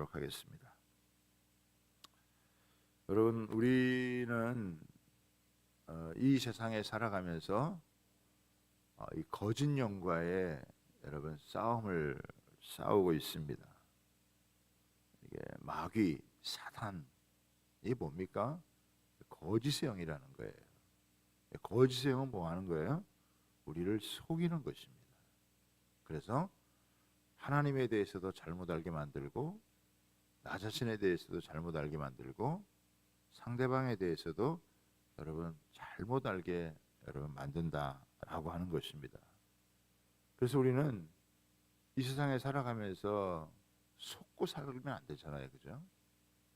기도하도록 하겠습니다. 여러분 우리는 어, 이 세상에 살아가면서 어, 이 거짓 영과의 여러분 싸움을 싸우고 있습니다. 이게 마귀, 사탄 이 뭡니까? 거짓의 영이라는 거예요. 거짓의 영은 뭐 하는 거예요? 우리를 속이는 것입니다. 그래서 하나님에 대해서도 잘못 알게 만들고 나 자신에 대해서도 잘못 알게 만들고 상대방에 대해서도 여러분 잘못 알게 여러분 만든다라고 하는 것입니다. 그래서 우리는 이 세상에 살아가면서 속고 살면 안 되잖아요. 그죠?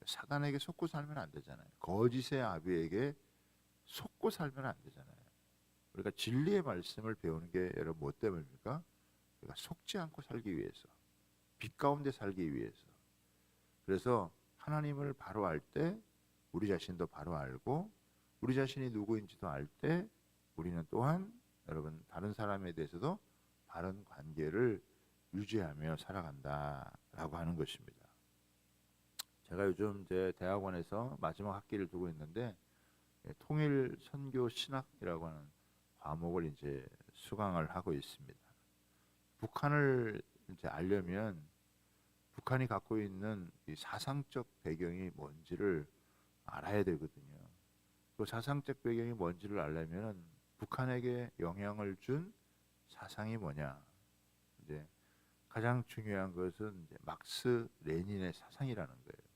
사단에게 속고 살면 안 되잖아요. 거짓의 아비에게 속고 살면 안 되잖아요. 우리가 진리의 말씀을 배우는 게 여러분 뭐 때문입니까? 우리가 속지 않고 살기 위해서, 빛 가운데 살기 위해서. 그래서 하나님을 바로 알 때 우리 자신도 바로 알고 우리 자신이 누구인지도 알 때 우리는 또한 여러분 다른 사람에 대해서도 바른 관계를 유지하며 살아간다라고 하는 것입니다. 제가 요즘 제 대학원에서 마지막 학기를 두고 있는데 예, 통일 선교 신학이라고 하는 과목을 이제 수강을 하고 있습니다. 북한을 이제 알려면 북한이 갖고 있는 이 사상적 배경이 뭔지를 알아야 되거든요. 그 사상적 배경이 뭔지를 알려면 북한에게 영향을 준 사상이 뭐냐? 이제 가장 중요한 것은 막스 레닌의 사상이라는 거예요.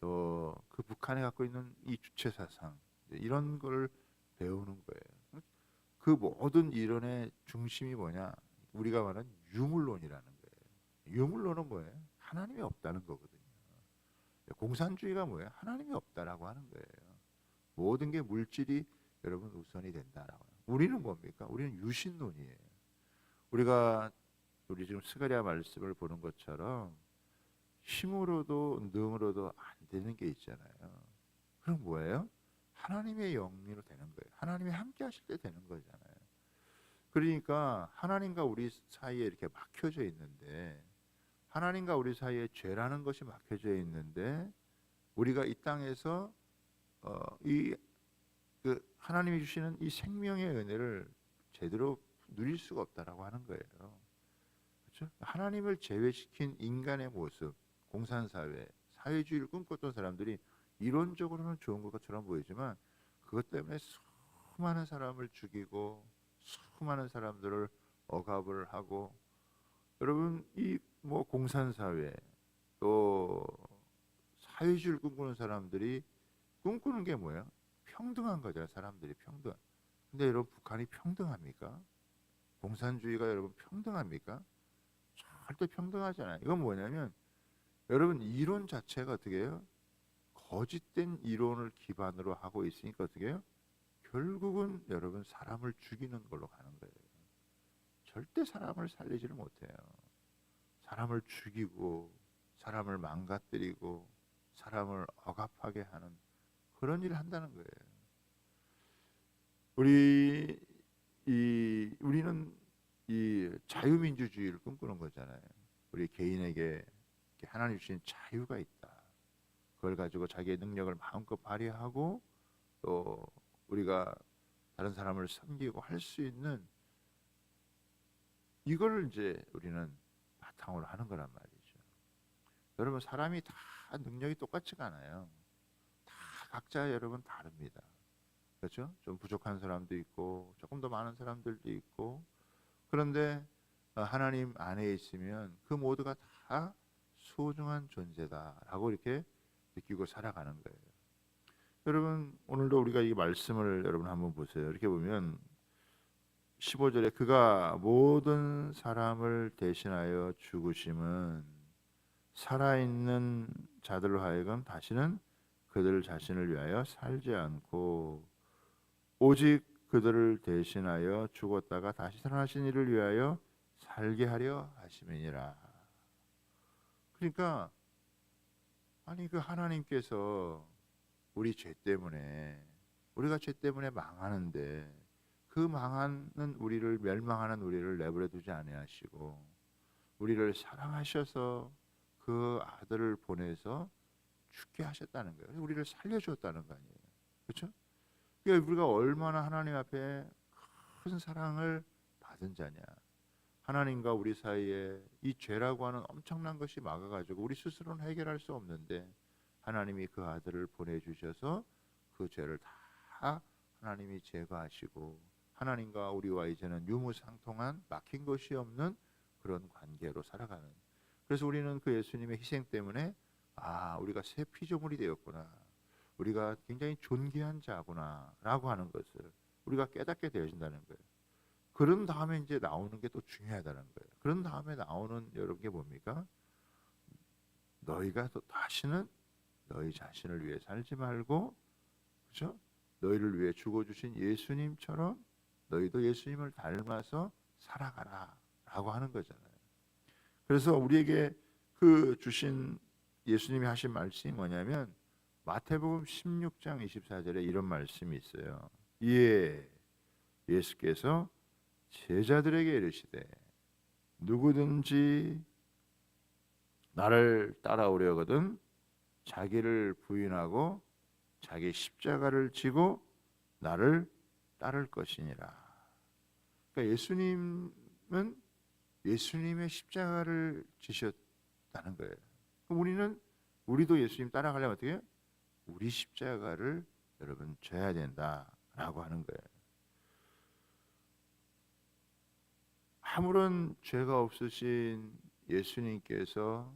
또 그 북한에 갖고 있는 이 주체 사상 이런 걸 배우는 거예요. 그 모든 이론의 중심이 뭐냐? 우리가 말하는 유물론이라는 거예요. 유물론은 뭐예요? 하나님이 없다는 거거든요. 공산주의가 뭐예요? 하나님이 없다라고 하는 거예요. 모든 게 물질이 여러분 우선이 된다라고. 우리는 뭡니까? 우리는 유신론이에요. 우리가 우리 지금 스가랴 말씀을 보는 것처럼 힘으로도 능으로도 안 되는 게 있잖아요. 그럼 뭐예요? 하나님의 영리로 되는 거예요. 하나님이 함께 하실 때 되는 거잖아요. 그러니까 하나님과 우리 사이에 이렇게 막혀져 있는데 하나님과 우리 사이에 죄라는 것이 막혀져 있는데 우리가 이 땅에서 어, 이 그 하나님이 주시는 이 생명의 은혜를 제대로 누릴 수가 없다라고 하는 거예요. 그렇죠? 하나님을 제외시킨 인간의 모습, 공산사회, 사회주의를 꿈꿨던 사람들이 이론적으로는 좋은 것처럼 보이지만 그것 때문에 수많은 사람을 죽이고 수많은 사람들을 억압을 하고 여러분 이 뭐 공산사회 또 사회주의를 꿈꾸는 사람들이 꿈꾸는 게 뭐예요? 평등한 거잖아요. 사람들이 평등. 근데 여러분 북한이 평등합니까? 공산주의가 여러분 평등합니까? 절대 평등하지 않아요. 이건 뭐냐면 여러분 이론 자체가 어떻게 해요? 거짓된 이론을 기반으로 하고 있으니까 어떻게 해요? 결국은 여러분 사람을 죽이는 걸로 가는 거예요. 절대 사람을 살리지를 못해요. 사람을 죽이고 사람을 망가뜨리고 사람을 억압하게 하는 그런 일을 한다는 거예요. 우리 이 우리는 이 자유민주주의를 꿈꾸는 거잖아요. 우리 개인에게 하나님 주신 자유가 있다. 그걸 가지고 자기의 능력을 마음껏 발휘하고 또 우리가 다른 사람을 섬기고 할 수 있는 이걸 이제 우리는 바탕으로 하는 거란 말이죠. 여러분 사람이 다 능력이 똑같지가 않아요. 다 각자 여러분 다릅니다. 그렇죠? 좀 부족한 사람도 있고 조금 더 많은 사람들도 있고 그런데 어, 하나님 안에 있으면 그 모두가 다 소중한 존재다라고 이렇게 느끼고 살아가는 거예요. 여러분 오늘도 우리가 이 말씀을 여러분 한번 보세요. 이렇게 보면 15절에 그가 모든 사람을 대신하여 죽으심은 살아있는 자들로 하여금 다시는 그들 자신을 위하여 살지 않고 오직 그들을 대신하여 죽었다가 다시 살아나신 이를 위하여 살게 하려 하심이니라. 그러니까 아니 그 하나님께서 우리 죄 때문에 우리가 죄 때문에 망하는데 그 망하는 우리를 멸망하는 우리를 내버려 두지 아니하시고 우리를 사랑하셔서 그 아들을 보내서 죽게 하셨다는 거예요. 우리를 살려주었다는 거 아니에요. 그렇죠? 그러니까 우리가 얼마나 하나님 앞에 큰 사랑을 받은 자냐. 하나님과 우리 사이에 이 죄라고 하는 엄청난 것이 막아가지고 우리 스스로는 해결할 수 없는데 하나님이 그 아들을 보내주셔서 그 죄를 다 하나님이 제거하시고 하나님과 우리와 이제는 유무상통한 막힌 것이 없는 그런 관계로 살아가는. 그래서 우리는 그 예수님의 희생 때문에 아 우리가 새 피조물이 되었구나. 우리가 굉장히 존귀한 자구나라고 하는 것을 우리가 깨닫게 되어진다는 거예요. 그런 다음에 이제 나오는 게 또 중요하다는 거예요. 그런 다음에 나오는 여러 게 뭡니까? 너희가 또 다시는 너희 자신을 위해 살지 말고 그죠? 너희를 위해 죽어 주신 예수님처럼 너희도 예수님을 닮아서 살아가라 라고 하는 거잖아요. 그래서 우리에게 그 주신 예수님이 하신 말씀이 뭐냐면 마태복음 16장 24절에 이런 말씀이 있어요. 예. 예수께서 제자들에게 이르시되 누구든지 나를 따라오려거든 자기를 부인하고 자기 십자가를 지고 나를 따를 것이니라. 그러니까 예수님은 예수님의 십자가를 지셨다는 거예요. 우리는 우리도 예수님 따라가려면 어떻게 해요? 우리 십자가를 여러분 져야 된다라고 하는 거예요. 아무런 죄가 없으신 예수님께서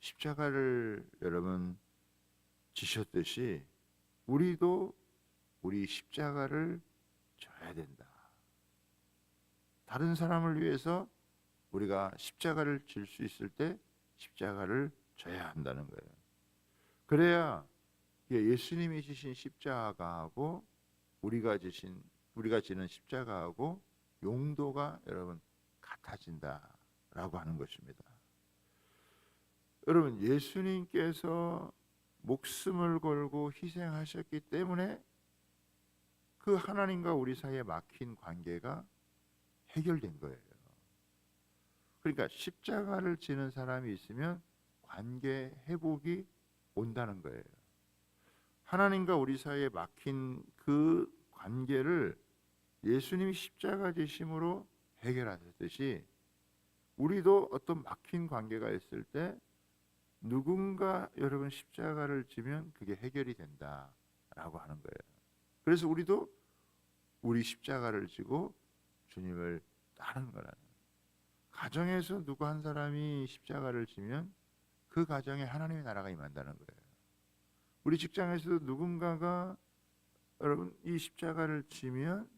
십자가를 여러분 지셨듯이 우리도 우리 십자가를 져야 된다. 다른 사람을 위해서 우리가 십자가를 질 수 있을 때 십자가를 져야 한다는 거예요. 그래야 예수님이 지신 십자가하고 우리가 지신 우리가 지는 십자가하고 용도가 여러분 같아진다라고 하는 것입니다. 여러분 예수님께서 목숨을 걸고 희생하셨기 때문에 그 하나님과 우리 사이에 막힌 관계가 해결된 거예요. 그러니까 십자가를 지는 사람이 있으면 관계 회복이 온다는 거예요. 하나님과 우리 사이에 막힌 그 관계를 예수님이 십자가 지심으로 해결하셨듯이 우리도 어떤 막힌 관계가 있을 때 누군가 여러분 십자가를 지면 그게 해결이 된다라고 하는 거예요. 그래서 우리도 우리 십자가를 지고 주님을 따르는 거라는 가정에서 누구 한 사람이 십자가를 지면 그 가정에 하나님의 나라가 임한다는 거예요. 우리 직장에서도 누군가가 여러분 이 십자가를 지면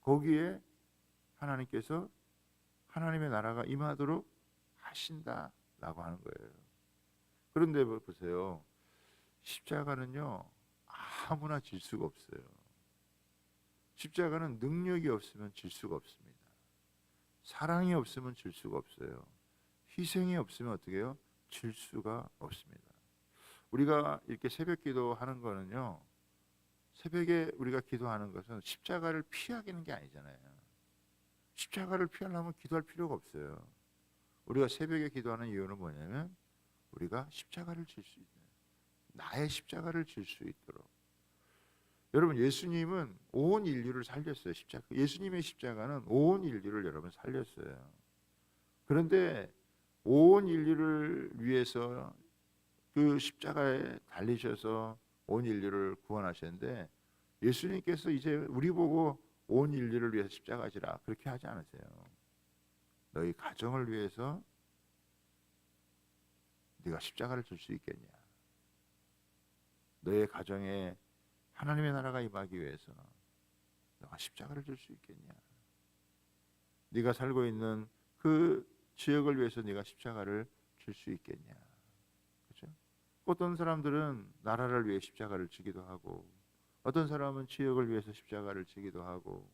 거기에 하나님께서 하나님의 나라가 임하도록 하신다라고 하는 거예요. 그런데 뭐 보세요. 십자가는요 아무나 질 수가 없어요. 십자가는 능력이 없으면 질 수가 없습니다. 사랑이 없으면 질 수가 없어요. 희생이 없으면 어떻게 해요? 질 수가 없습니다. 우리가 이렇게 새벽 기도하는 거는요. 새벽에 우리가 기도하는 것은 십자가를 피하기는 게 아니잖아요. 십자가를 피하려면 기도할 필요가 없어요. 우리가 새벽에 기도하는 이유는 뭐냐면 우리가 십자가를 질 수 있는 나의 십자가를 질 수 있도록 여러분 예수님은 온 인류를 살렸어요. 십자가. 예수님의 십자가는 온 인류를 여러분 살렸어요. 그런데 온 인류를 위해서 그 십자가에 달리셔서 온 인류를 구원하셨는데 예수님께서 이제 우리 보고 온 인류를 위해서 십자가지라 그렇게 하지 않으세요. 너희 가정을 위해서 네가 십자가를 줄 수 있겠냐? 너의 가정에 하나님의 나라가 임하기 위해서 너가 십자가를 줄 수 있겠냐? 네가 살고 있는 그 지역을 위해서 네가 십자가를 줄 수 있겠냐? 그렇죠? 어떤 사람들은 나라를 위해 십자가를 지기도 하고 어떤 사람은 지역을 위해서 십자가를 지기도 하고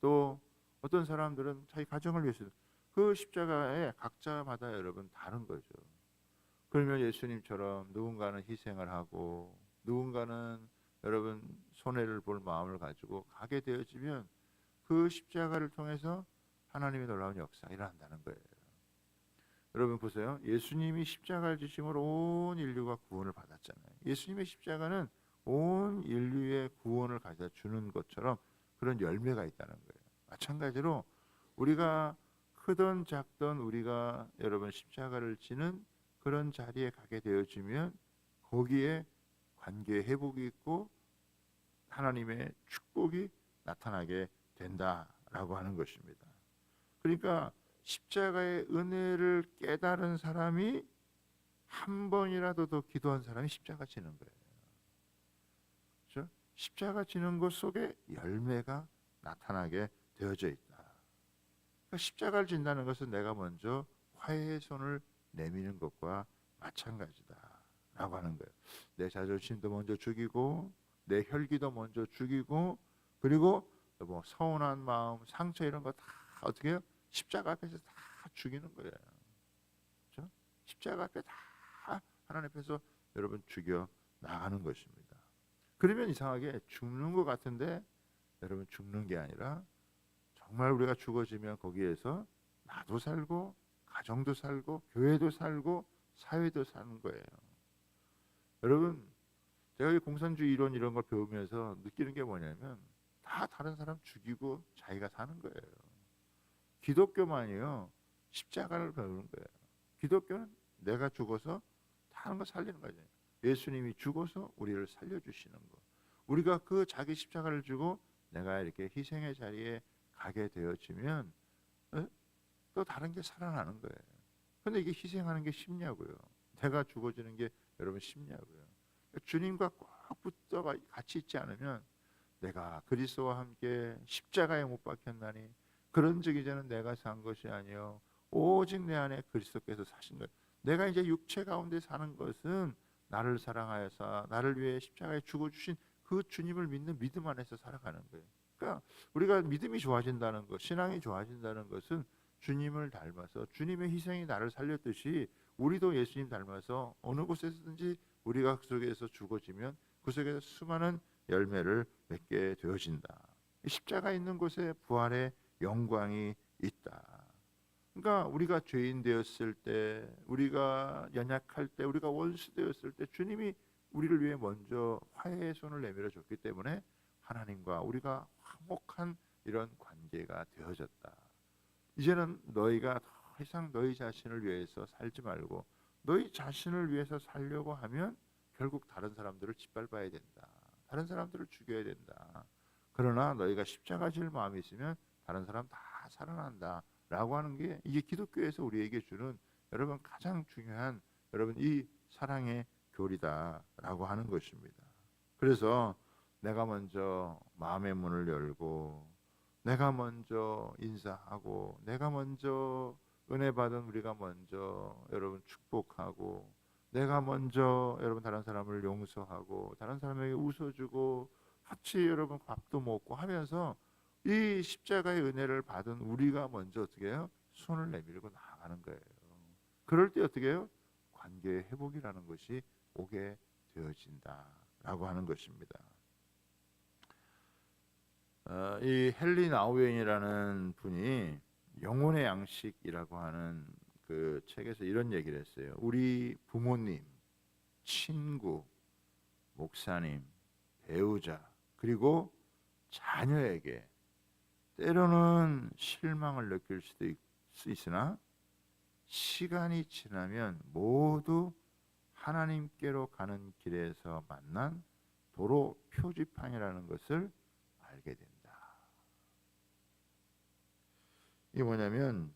또 어떤 사람들은 자기 가정을 위해서 그 십자가에 각자마다 여러분 다른 거죠. 그러면 예수님처럼 누군가는 희생을 하고 누군가는 여러분 손해를 볼 마음을 가지고 가게 되어지면 그 십자가를 통해서 하나님의 놀라운 역사가 일어난다는 거예요. 여러분 보세요. 예수님이 십자가를 지심으로 온 인류가 구원을 받았잖아요. 예수님의 십자가는 온 인류의 구원을 가져다 주는 것처럼 그런 열매가 있다는 거예요. 마찬가지로 우리가 크던 작던 우리가 여러분 십자가를 지는 그런 자리에 가게 되어지면 거기에 관계 회복이 있고 하나님의 축복이 나타나게 된다라고 하는 것입니다. 그러니까 십자가의 은혜를 깨달은 사람이 한 번이라도 더 기도한 사람이 십자가 지는 거예요. 그렇죠? 십자가 지는 것 속에 열매가 나타나게 되어져 있다. 그러니까 십자가를 진다는 것은 내가 먼저 화해의 손을 내미는 것과 마찬가지다 라고 하는 거예요. 내 자존심도 먼저 죽이고 내 혈기도 먼저 죽이고 그리고 뭐 서운한 마음, 상처 이런 거 다 어떻게 해요? 십자가 앞에서 다 죽이는 거예요. 그렇죠? 십자가 앞에 다 하나님 앞에서 여러분 죽여 나가는 것입니다. 그러면 이상하게 죽는 것 같은데 여러분 죽는 게 아니라 정말 우리가 죽어지면 거기에서 나도 살고 가정도 살고 교회도 살고 사회도 사는 거예요. 여러분 제가 이 공산주의 이론 이런 걸 배우면서 느끼는 게 뭐냐면 다 다른 사람 죽이고 자기가 사는 거예요. 기독교만이요 십자가를 배우는 거예요. 기독교는 내가 죽어서 다른 거 살리는 거죠. 예수님이 죽어서 우리를 살려주시는 거. 우리가 그 자기 십자가를 주고 내가 이렇게 희생의 자리에 가게 되어지면 에? 또 다른 게 살아나는 거예요. 근데 이게 희생하는 게 쉽냐고요. 내가 죽어지는 게 여러분 쉽냐고요. 주님과 꼭 붙어가 같이 있지 않으면 내가 그리스도와 함께 십자가에 못 박혔나니 그런즉 이제는 내가 산 것이 아니요 오직 내 안에 그리스도께서 사신 것. 내가 이제 육체 가운데 사는 것은 나를 사랑하여서 나를 위해 십자가에 죽어 주신 그 주님을 믿는 믿음 안에서 살아가는 거예요. 그러니까 우리가 믿음이 좋아진다는 것, 신앙이 좋아진다는 것은 주님을 닮아서 주님의 희생이 나를 살렸듯이 우리도 예수님 닮아서 어느 곳에서든지 우리가 그 속에서 죽어지면 그 속에서 수많은 열매를 맺게 되어진다. 십자가 있는 곳에 부활의 영광이 있다. 그러니까 우리가 죄인 되었을 때, 우리가 연약할 때, 우리가 원수 되었을 때 주님이 우리를 위해 먼저 화해의 손을 내밀어 줬기 때문에 하나님과 우리가 화목한 이런 관계가 되어졌다. 이제는 너희가 더 이상 너희 자신을 위해서 살지 말고 너희 자신을 위해서 살려고 하면 결국 다른 사람들을 짓밟아야 된다. 다른 사람들을 죽여야 된다. 그러나 너희가 십자가 질 마음이 있으면 다른 사람 다 살아난다 라고 하는 게 이게 기독교에서 우리에게 주는 여러분 가장 중요한 여러분 이 사랑의 교리다 라고 하는 것입니다. 그래서 내가 먼저 마음의 문을 열고 내가 먼저 인사하고 내가 먼저 은혜 받은 우리가 먼저 여러분 축복하고 내가 먼저 여러분 다른 사람을 용서하고 다른 사람에게 웃어주고 같이 여러분 밥도 먹고 하면서 이 십자가의 은혜를 받은 우리가 먼저 어떻게 해요? 손을 내밀고 나아가는 거예요. 그럴 때 어떻게 해요? 관계의 회복이라는 것이 오게 되어진다라고 하는 것입니다. 어, 이 헨리 나우엔이라는 분이 영혼의 양식이라고 하는 그 책에서 이런 얘기를 했어요. 우리 부모님, 친구, 목사님, 배우자 그리고 자녀에게 때로는 실망을 느낄 수도 있, 있으나 시간이 지나면 모두 하나님께로 가는 길에서 만난 도로 표지판이라는 것을 알게 된다. 이게 뭐냐면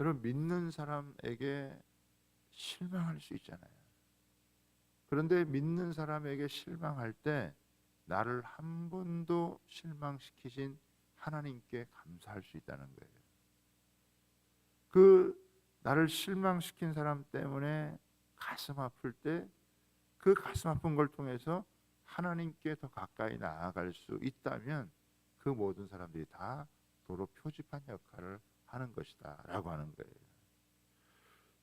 여러분 믿는 사람에게 실망할 수 있잖아요. 그런데 믿는 사람에게 실망할 때 나를 한 번도 실망시키신 하나님께 감사할 수 있다는 거예요. 그 나를 실망시킨 사람 때문에 가슴 아플 때 그 가슴 아픈 걸 통해서 하나님께 더 가까이 나아갈 수 있다면 그 모든 사람들이 다 도로 표지판 역할을 하는 것이다 라고 하는 거예요.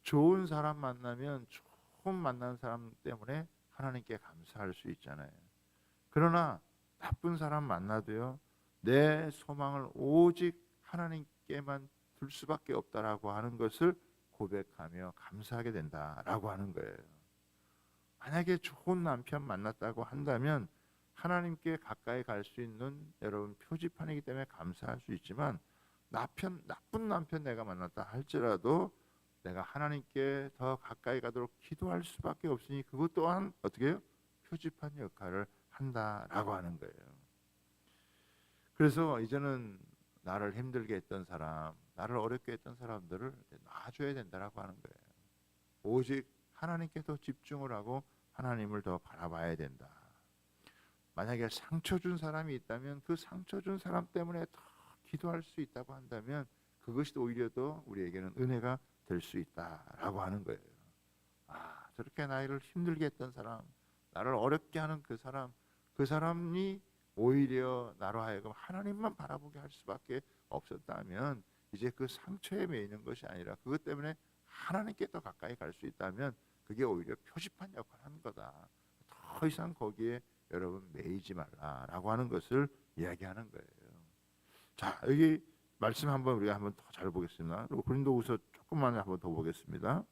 좋은 사람 만나면 좋은 만난 사람 때문에 하나님께 감사할 수 있잖아요. 그러나 나쁜 사람 만나도요. 내 소망을 오직 하나님께만 둘 수밖에 없다라고 하는 것을 고백하며 감사하게 된다라고 하는 거예요. 만약에 좋은 남편 만났다고 한다면 하나님께 가까이 갈 수 있는 여러분 표지판이기 때문에 감사할 수 있지만 남편 나쁜 남편 내가 만났다 할지라도 내가 하나님께 더 가까이 가도록 기도할 수밖에 없으니 그것 또한 어떻게 해요? 표지판 역할을 한다라고 하는 거예요. 그래서 이제는 나를 힘들게 했던 사람, 나를 어렵게 했던 사람들을 놔줘야 된다라고 하는 거예요. 오직 하나님께 더 집중을 하고 하나님을 더 바라봐야 된다. 만약에 상처 준 사람이 있다면 그 상처 준 사람 때문에 더 기도할 수 있다고 한다면 그것이 오히려 더 우리에게는 은혜가 될 수 있다라고 하는 거예요. 아, 저렇게 나를 힘들게 했던 사람, 나를 어렵게 하는 그 사람, 그 사람이 오히려 나로 하여금 하나님만 바라보게 할 수밖에 없었다면 이제 그 상처에 매이는 것이 아니라 그것 때문에 하나님께 더 가까이 갈 수 있다면 그게 오히려 표지판 역할을 하는 거다. 더 이상 거기에 여러분 매이지 말라라고 하는 것을 이야기하는 거예요. 자 여기 말씀 한번 우리가 한번 더 잘 보겠습니다. 그리고 고린도후서 조금만 한번 더 보겠습니다.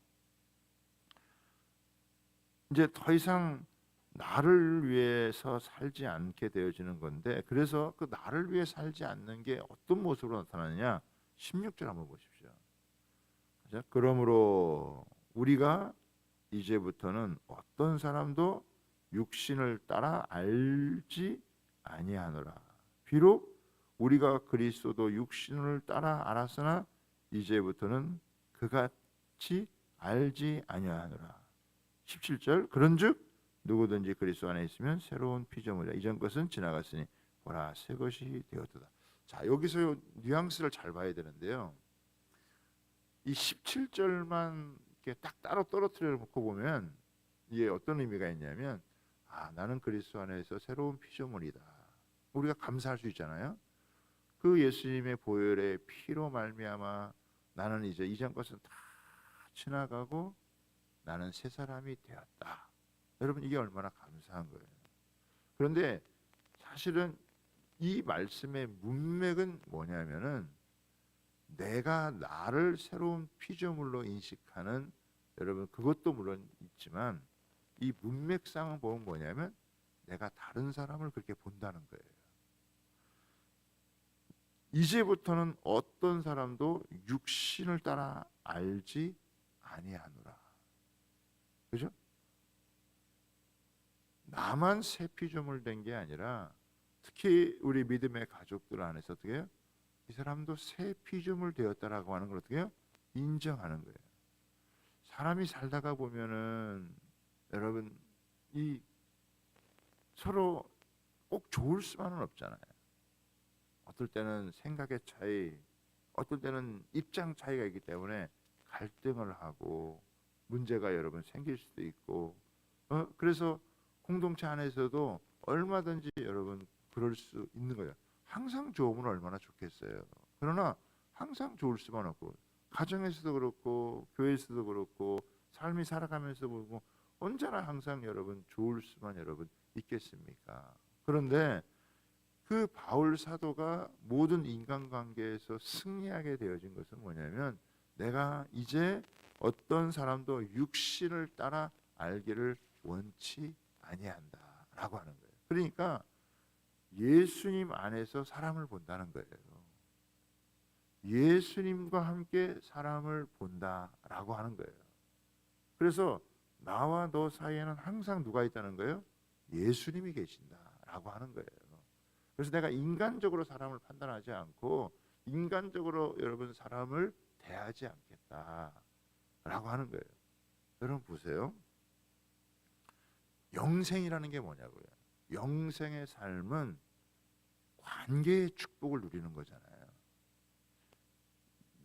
이제 더 이상 나를 위해서 살지 않게 되어지는 건데 그래서 그 나를 위해 살지 않는 게 어떤 모습으로 나타나느냐 16절 한번 보십시오. 자, 그러므로 우리가 이제부터는 어떤 사람도 육신을 따라 알지 아니하노라. 비록 우리가 그리스도도 육신을 따라 알았으나 이제부터는 그같이 알지 아니하노라. 17절 그런즉 누구든지 그리스도 안에 있으면 새로운 피조물이라 이전 것은 지나갔으니 보라 새 것이 되었도다. 자 여기서 요 뉘앙스를 잘 봐야 되는데요. 이 17절만 이렇게 딱 따로 떨어뜨려 놓고 보면 이게 어떤 의미가 있냐면 아 나는 그리스도 안에서 새로운 피조물이다. 우리가 감사할 수 있잖아요. 그 예수님의 보혈의 피로 말미암아 나는 이제 이전 것은 다 지나가고 나는 새 사람이 되었다. 여러분 이게 얼마나 감사한 거예요. 그런데 사실은 이 말씀의 문맥은 뭐냐면은 내가 나를 새로운 피조물로 인식하는 여러분 그것도 물론 있지만 이 문맥상은 보면 뭐냐면 내가 다른 사람을 그렇게 본다는 거예요. 이제부터는 어떤 사람도 육신을 따라 알지 아니하노라. 그죠? 나만 새 피조물 된 게 아니라 특히 우리 믿음의 가족들 안에서 어떻게? 이 사람도 새 피조물 되었다라고 하는 걸 어떻게? 인정하는 거예요. 사람이 살다가 보면은 여러분 이 서로 꼭 좋을 수만은 없잖아요. 어떨 때는 생각의 차이, 어떨 때는 입장 차이가 있기 때문에 갈등을 하고 문제가 여러분 생길 수도 있고 어 그래서 공동체 안에서도 얼마든지 여러분 그럴 수 있는 거예요. 항상 좋으면 얼마나 좋겠어요. 그러나 항상 좋을 수만 없고 가정에서도 그렇고 교회에서도 그렇고 삶이 살아가면서 보고 언제나 항상 여러분 좋을 수만 여러분 있겠습니까? 그런데 그 바울 사도가 모든 인간관계에서 승리하게 되어진 것은 뭐냐면 내가 이제 어떤 사람도 육신을 따라 알기를 원치 아니한다라고 하는 거예요. 그러니까 예수님 안에서 사람을 본다는 거예요. 예수님과 함께 사람을 본다라고 하는 거예요. 그래서 나와 너 사이에는 항상 누가 있다는 거예요? 예수님이 계신다라고 하는 거예요. 그래서 내가 인간적으로 사람을 판단하지 않고 인간적으로 여러분 사람을 대하지 않겠다라고 하는 거예요. 여러분 보세요. 영생이라는 게 뭐냐고요. 영생의 삶은 관계의 축복을 누리는 거잖아요.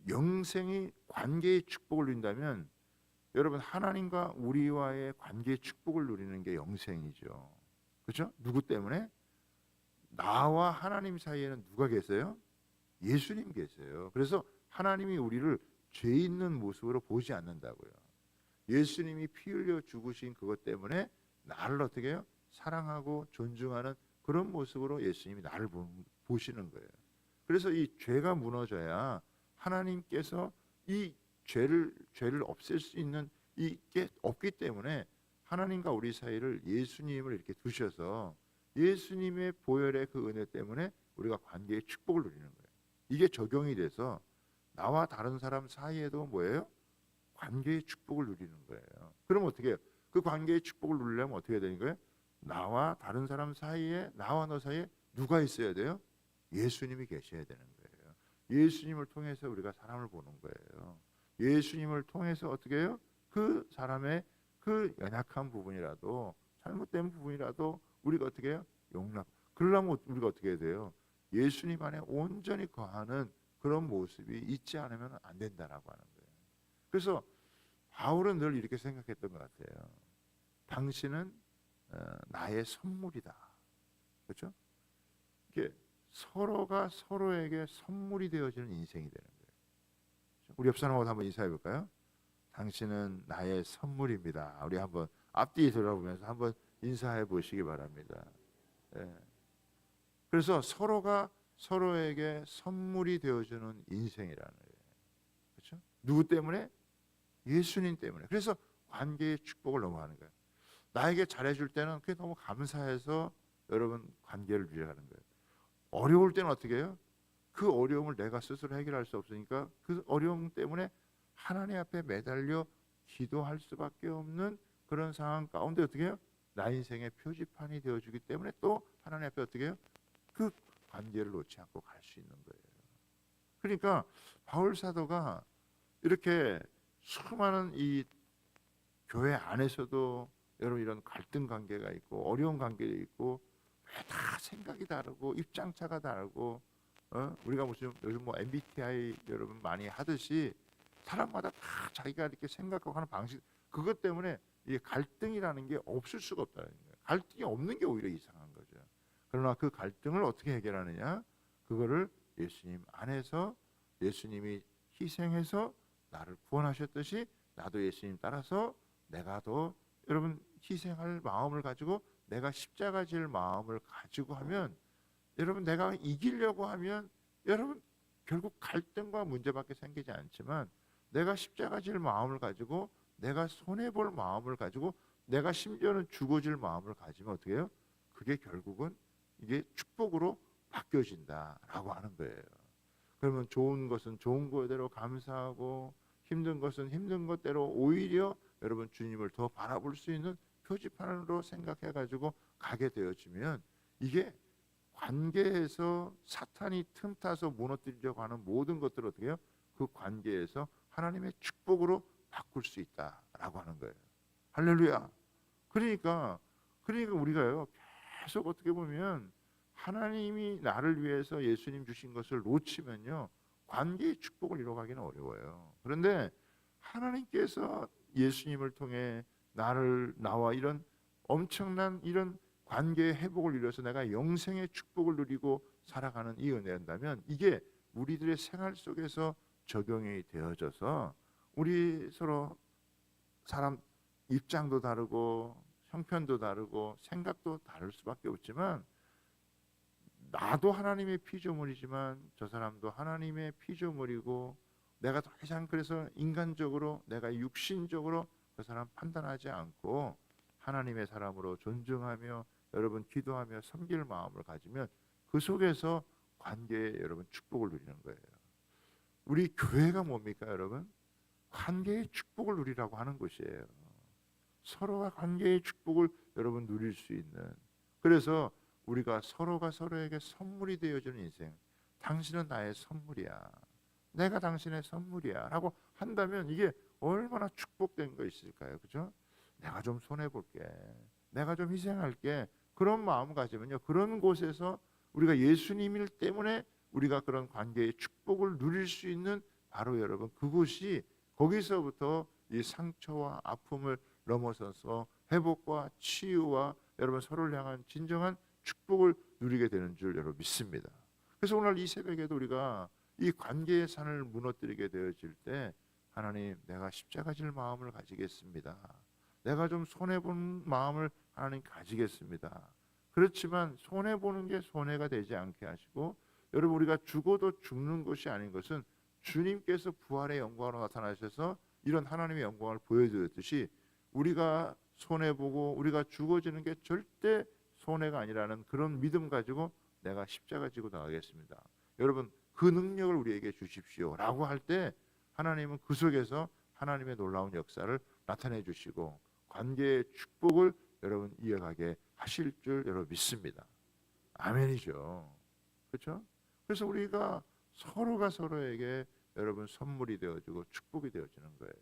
영생이 관계의 축복을 누린다면 여러분 하나님과 우리와의 관계의 축복을 누리는 게 영생이죠. 그렇죠? 누구 때문에? 나와 하나님 사이에는 누가 계세요? 예수님 계세요. 그래서 하나님이 우리를 죄 있는 모습으로 보지 않는다고요. 예수님이 피 흘려 죽으신 그것 때문에 나를 어떻게 해요? 사랑하고 존중하는 그런 모습으로 예수님이 나를 보시는 거예요. 그래서 이 죄가 무너져야 하나님께서 이 죄를 죄를 없앨 수 있는 이게 없기 때문에 하나님과 우리 사이를 예수님을 이렇게 두셔서 예수님의 보혈의 그 은혜 때문에 우리가 관계의 축복을 누리는 거예요. 이게 적용이 돼서 나와 다른 사람 사이에도 뭐예요? 관계의 축복을 누리는 거예요. 그럼 어떻게 해요? 그 관계의 축복을 누리려면 어떻게 되는 거예요? 나와 다른 사람 사이에 나와 너 사이에 누가 있어야 돼요? 예수님이 계셔야 되는 거예요. 예수님을 통해서 우리가 사람을 보는 거예요. 예수님을 통해서 어떻게 해요? 그 사람의 그 연약한 부분이라도 잘못된 부분이라도 우리가 어떻게 해요? 용납. 그러려면 우리가 어떻게 해야 돼요? 예수님 안에 온전히 거하는 그런 모습이 있지 않으면 안 된다라고 하는 거예요. 그래서 바울은 늘 이렇게 생각했던 것 같아요. 당신은 어, 나의 선물이다. 그렇죠? 이게 서로가 서로에게 선물이 되어지는 인생이 되는. 우리 옆 사람하고 한번 인사해 볼까요? 당신은 나의 선물입니다. 우리 한번 앞뒤 돌아보면서 한번 인사해 보시기 바랍니다. 예. 그래서 서로가 서로에게 선물이 되어주는 인생이라는 거예요. 그렇죠? 누구 때문에? 예수님 때문에. 그래서 관계의 축복을 넘어가는 거예요. 나에게 잘해줄 때는 그게 너무 감사해서 여러분 관계를 유지하는 거예요. 어려울 때는 어떻게 해요? 그 어려움을 내가 스스로 해결할 수 없으니까 그 어려움 때문에 하나님 앞에 매달려 기도할 수밖에 없는 그런 상황 가운데 어떻게 해요? 나 인생의 표지판이 되어주기 때문에 또 하나님 앞에 어떻게 해요? 그 관계를 놓지 않고 갈 수 있는 거예요. 그러니까 바울 사도가 이렇게 수많은 이 교회 안에서도 여러분 이런 갈등 관계가 있고 어려운 관계가 있고 다 생각이 다르고 입장차가 다르고 어? 우리가 무슨 요즘 뭐 MBTI 여러분 많이 하듯이 사람마다 다 자기가 이렇게 생각하고 하는 방식 그것 때문에 이 갈등이라는 게 없을 수가 없다는 거예요. 갈등이 없는 게 오히려 이상한 거죠. 그러나 그 갈등을 어떻게 해결하느냐? 그거를 예수님 안에서 예수님이 희생해서 나를 구원하셨듯이 나도 예수님 따라서 내가 더 여러분 희생할 마음을 가지고 내가 십자가 질 마음을 가지고 하면 여러분 내가 이기려고 하면 여러분 결국 갈등과 문제밖에 생기지 않지만 내가 십자가 질 마음을 가지고 내가 손해 볼 마음을 가지고 내가 심지어는 죽어질 마음을 가지면 어떻게 해요? 그게 결국은 이게 축복으로 바뀌어진다라고 하는 거예요. 그러면 좋은 것은 좋은 거대로 감사하고 힘든 것은 힘든 것대로 오히려 여러분 주님을 더 바라볼 수 있는 표지판으로 생각해 가지고 가게 되어지면 이게 관계에서 사탄이 틈타서 무너뜨리려고 하는 모든 것들을 어떻게 해요? 그 관계에서 하나님의 축복으로 바꿀 수 있다라고 하는 거예요. 할렐루야. 그러니까 그러니까 우리가요 계속 어떻게 보면 하나님이 나를 위해서 예수님 주신 것을 놓치면요 관계의 축복을 이뤄가기는 어려워요. 그런데 하나님께서 예수님을 통해 나를 나와 이런 엄청난 이런 관계의 회복을 이뤄서 내가 영생의 축복을 누리고 살아가는 이 은혜한다면 이게 우리들의 생활 속에서 적용이 되어져서 우리 서로 사람 입장도 다르고 형편도 다르고 생각도 다를 수밖에 없지만 나도 하나님의 피조물이지만 저 사람도 하나님의 피조물이고 내가 더 이상 그래서 인간적으로 내가 육신적으로 그 사람 판단하지 않고 하나님의 사람으로 존중하며 여러분 기도하며 섬길 마음을 가지면 그 속에서 관계에 여러분 축복을 누리는 거예요. 우리 교회가 뭡니까 여러분? 관계의 축복을 누리라고 하는 곳이에요. 서로가 관계의 축복을 여러분 누릴 수 있는. 그래서 우리가 서로가 서로에게 선물이 되어주는 인생. 당신은 나의 선물이야. 내가 당신의 선물이야 라고 한다면 이게 얼마나 축복된 거 있을까요? 그죠? 내가 좀 손해 볼게. 내가 좀 희생할게. 그런 마음 가지면요. 그런 곳에서 우리가 예수님일 때문에 우리가 그런 관계의 축복을 누릴 수 있는 바로 여러분 그곳이 거기서부터 이 상처와 아픔을 넘어서서 회복과 치유와 여러분 서로를 향한 진정한 축복을 누리게 되는 줄 여러분 믿습니다. 그래서 오늘 이 새벽에도 우리가 이 관계의 산을 무너뜨리게 되어질 때 하나님 내가 십자가 질 마음을 가지겠습니다. 내가 좀 손해 본 마음을 하나님 가지겠습니다. 그렇지만 손해 보는 게 손해가 되지 않게 하시고 여러분 우리가 죽어도 죽는 것이 아닌 것은 주님께서 부활의 영광으로 나타나셔서 이런 하나님의 영광을 보여드렸듯이 우리가 손해 보고 우리가 죽어지는 게 절대 손해가 아니라는 그런 믿음 가지고 내가 십자가 지고 나가겠습니다. 여러분 그 능력을 우리에게 주십시오라고 할 때 하나님은 그 속에서 하나님의 놀라운 역사를 나타내 주시고 관계의 축복을 여러분 이어가게 하실 줄 여러분 믿습니다. 아멘이죠. 그렇죠? 그래서 우리가 서로가 서로에게 여러분 선물이 되어지고 축복이 되어지는 거예요.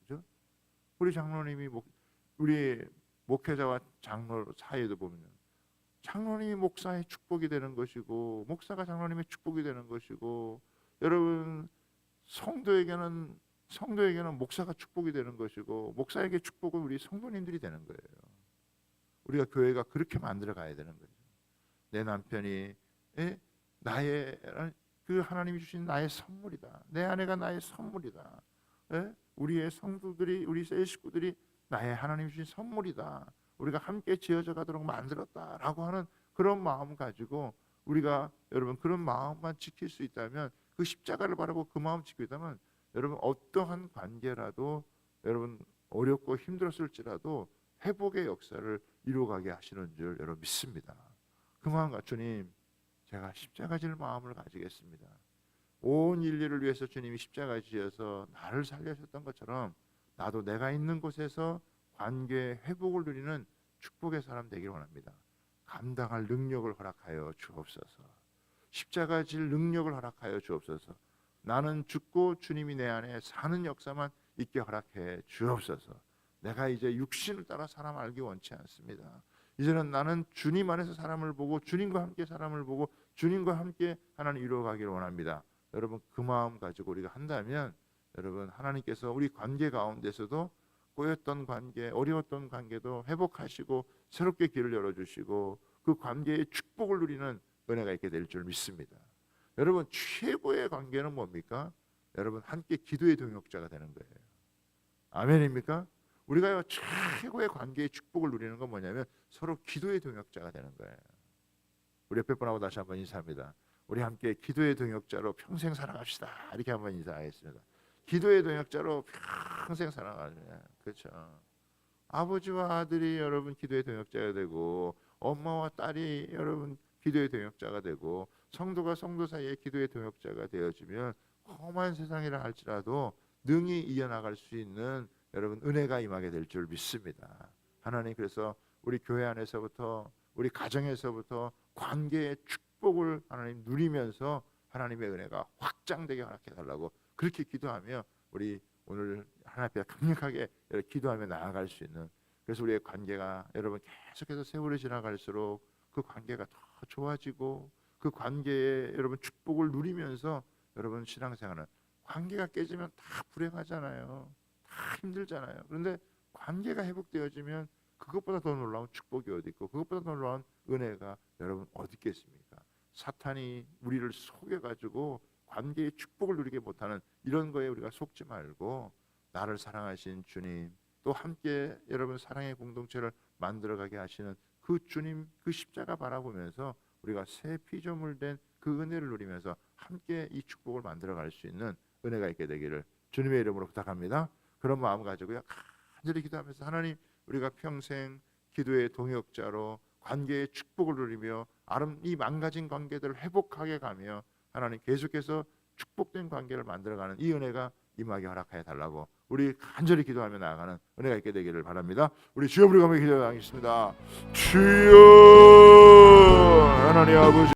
그죠? 우리 장로님이 목, 우리 목회자와 장로 사이에도 보면 장로님이 목사의 축복이 되는 것이고 목사가 장로님의 축복이 되는 것이고 여러분 성도에게는 성도에게는 목사가 축복이 되는 것이고 목사에게 축복은 우리 성도님들이 되는 거예요. 우리가 교회가 그렇게 만들어 가야 되는 거죠. 내 남편이 에? 나의 그 하나님이 주신 나의 선물이다. 내 아내가 나의 선물이다. 에? 우리의 성도들이 우리 새 식구들이 나의 하나님 주신 선물이다. 우리가 함께 지어져 가도록 만들었다라고 하는 그런 마음 가지고 우리가 여러분 그런 마음만 지킬 수 있다면 그 십자가를 바라고 그 마음 지키고 있다면 여러분 어떠한 관계라도 여러분 어렵고 힘들었을지라도 회복의 역사를 이루어가게 하시는 줄 여러분 믿습니다. 갖 주님 제가 십자가 질 마음을 가지겠습니다. 온 인류를 위해서 주님이 십자가 지어서 나를 살려셨던 것처럼 나도 내가 있는 곳에서 관계 회복을 누리는 축복의 사람 되기를 원합니다. 감당할 능력을 허락하여 주옵소서. 십자가 질 능력을 허락하여 주옵소서. 나는 죽고 주님이 내 안에 사는 역사만 있게 허락해 주옵소서. 내가 이제 육신을 따라 사람 알기 원치 않습니다. 이제는 나는 주님 안에서 사람을 보고 주님과 함께 사람을 보고 주님과 함께 하나님 이루어가기를 원합니다. 여러분 그 마음 가지고 우리가 한다면 여러분 하나님께서 우리 관계 가운데서도 꼬였던 관계, 어려웠던 관계도 회복하시고 새롭게 길을 열어주시고 그 관계의 축복을 누리는 은혜가 있게 될 줄 믿습니다. 여러분 최고의 관계는 뭡니까? 여러분 함께 기도의 동역자가 되는 거예요. 아멘입니까? 우리가 최고의 관계의 축복을 누리는 건 뭐냐면 서로 기도의 동역자가 되는 거예요. 우리 옆에 분하고 다시 한번 인사합니다. 우리 함께 기도의 동역자로 평생 살아갑시다. 이렇게 한번 인사하겠습니다. 기도의 동역자로 평생 살아가는 그렇죠. 아버지와 아들이 여러분 기도의 동역자가 되고 엄마와 딸이 여러분 기도의 동역자가 되고 성도가 성도 사이에 기도의 동역자가 되어지면 험한 세상이라 할지라도 능히 이어나갈 수 있는 여러분 은혜가 임하게 될 줄 믿습니다. 하나님 그래서 우리 교회 안에서부터 우리 가정에서부터 관계의 축복을 하나님 누리면서 하나님의 은혜가 확장되게 허락해 달라고 그렇게 기도하며 우리 오늘 하나님 앞에 강력하게 기도하며 나아갈 수 있는 그래서 우리의 관계가 여러분 계속해서 세월이 지나갈수록 그 관계가 더 좋아지고 그 관계에 여러분 축복을 누리면서 여러분 신앙생활은 관계가 깨지면 다 불행하잖아요. 다 힘들잖아요. 그런데 관계가 회복되어지면 그것보다 더 놀라운 축복이 어디 있고 그것보다 더 놀라운 은혜가 여러분 어디 있겠습니까? 사탄이 우리를 속여 가지고 관계의 축복을 누리게 못하는 이런 거에 우리가 속지 말고 나를 사랑하신 주님 또 함께 여러분 사랑의 공동체를 만들어가게 하시는 그 주님 그 십자가 바라보면서 우리가 새 피조물 된 그 은혜를 누리면서 함께 이 축복을 만들어갈 수 있는 은혜가 있게 되기를 주님의 이름으로 부탁합니다. 그런 마음 가지고요 간절히 기도하면서 하나님 우리가 평생 기도의 동역자로 관계의 축복을 누리며 아름 이 망가진 관계들을 회복하게 가며 하나님 계속해서 축복된 관계를 만들어가는 이 은혜가 임하게 허락하여 달라고 우리 간절히 기도하며 나아가는 은혜가 있게 되기를 바랍니다. 우리 주여 부르며 기도하겠습니다. 주여 하나님 아버지